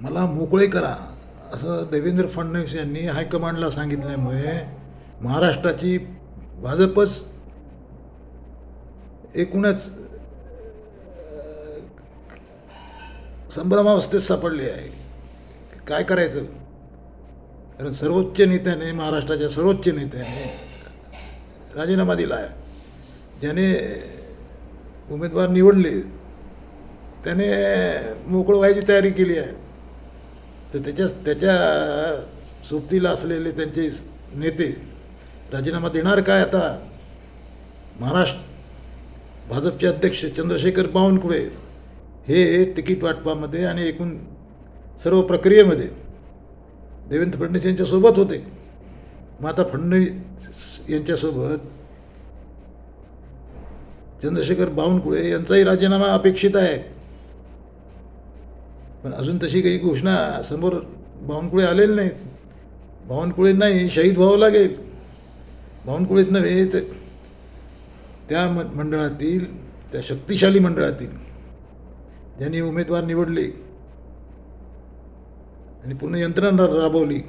मला मोकळे करा. असं देवेंद्र फडणवीस यांनी हायकमांडला सांगितल्यामुळे महाराष्ट्राची भाजपच एकूणच संभ्रमावस्थेत सापडली आहे. काय करायचं? कारण सर्वोच्च नेत्याने महाराष्ट्राच्या सर्वोच्च नेत्याने राजीनामा दिला आहे. ज्याने उमेदवार निवडले त्याने मोकळं व्हायची तयारी केली आहे. तर त्याच्या त्याच्या सोबतीला असलेले त्यांचे नेते राजीनामा देणार काय आता? महाराष्ट्र भाजपचे अध्यक्ष चंद्रशेखर बावनकुळे हे तिकीट वाटपामध्ये आणि एकूण सर्व प्रक्रियेमध्ये देवेंद्र फडणवीस यांच्यासोबत होते. मग आता फडणवीस यांच्यासोबत चंद्रशेखर बावनकुळे यांचाही राजीनामा अपेक्षित आहे. पण अजून तशी काही घोषणा समोर बावनकुळे आलेले नाहीत. बावनकुळेंनाही शहीद व्हावं लागेल. बावनकुळेच नव्हे तर त्या म मंडळातील त्या शक्तिशाली मंडळातील ज्यांनी उमेदवार निवडले आणि पूर्ण यंत्रणा राबवली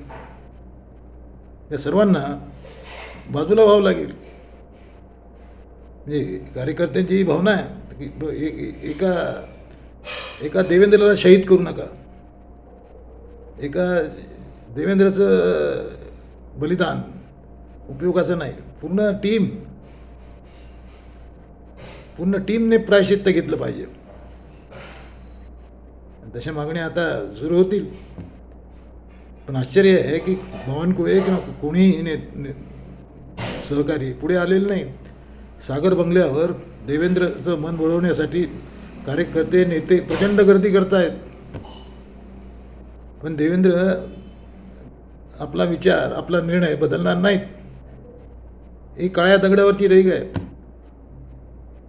या सर्वांना बाजूला व्हावं लागेल. म्हणजे कार्यकर्त्यांची ही भावना आहे की एका एका देवेंद्रला शहीद करू नका. एका देवेंद्रचं बलिदान उपयोगाचं नाही. पूर्ण टीम पूर्ण टीमने प्रायश्चित्त घेतलं पाहिजे. तशा मागण्या आता सुरू होतील. पण आश्चर्य आहे की बावनकुळे किंवा कोणीही ने, ने सहकारी पुढे आलेले नाही सागर बंगल्यावर देवेंद्रचं मन वळवण्यासाठी कार्यकर्ते नेते प्रचंड गर्दी करतायत. पण देवेंद्र आपला विचार आपला निर्णय बदलणार नाहीत. ही काळ्या दगडावरची रेग आहे.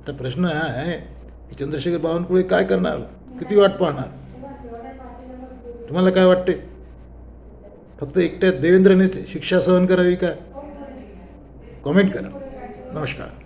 आता प्रश्न हा आहे की चंद्रशेखर बावनकुळे काय करणार? किती वाट पाहणार? तुम्हाला काय वाटते? फक्त एकट्या देवेंद्रनेच शिक्षा सहन करावी का? कॉमेंट करा. नमस्कार.